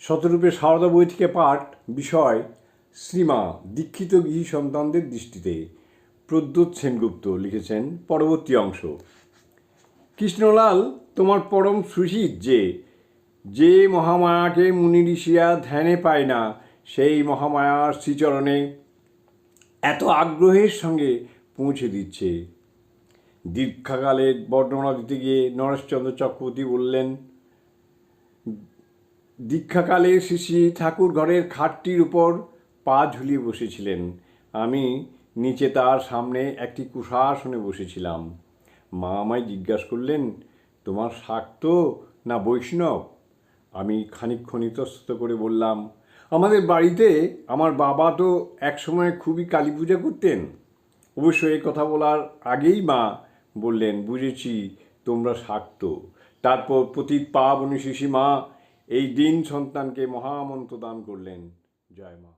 শতরূপে সারদা বই থেকে পাঠ, বিষয় শ্রীমা দীক্ষিত গৃহী সন্তানদের দৃষ্টিতে প্রদ্যোৎ সেনগুপ্ত লিখেছেন পরবর্তী অংশ। কৃষ্ণলাল, তোমার পরম সুশীত যে যে মহামায়াকে মুনি ঋষিরা ধ্যানে পায় না, সেই মহামায়ার শ্রীচরণে এত আগ্রহের সঙ্গে পৌঁছে দিচ্ছে। দীর্ঘকালের বর্ণনা দিতে গিয়ে নরেশচন্দ্র চক্রবর্তী বললেন দীক্ষাকালে শ্রী ঠাকুর ঘরের খাটটির উপর পা ঝুলিয়ে বসেছিলেন। আমি নিচে তার সামনে একটি কুশাসনে বসেছিলাম। মা আমায় জিজ্ঞাসা করলেন, তোমার শাক্ত না বৈষ্ণব? আমি খানিকক্ষণ ইতস্তত করে বললাম, আমাদের বাড়িতে আমার বাবা তো একসময় খুবই কালী পূজা করতেন। অবশ্য এই কথা বলার আগেই মা বললেন, বুঝেছি, তোমরা শাক্ত। তারপর পতিত পাবনী শিশি মা এই দিন সন্তানকে মহামন্ত্র দান করলেন। জয় মা।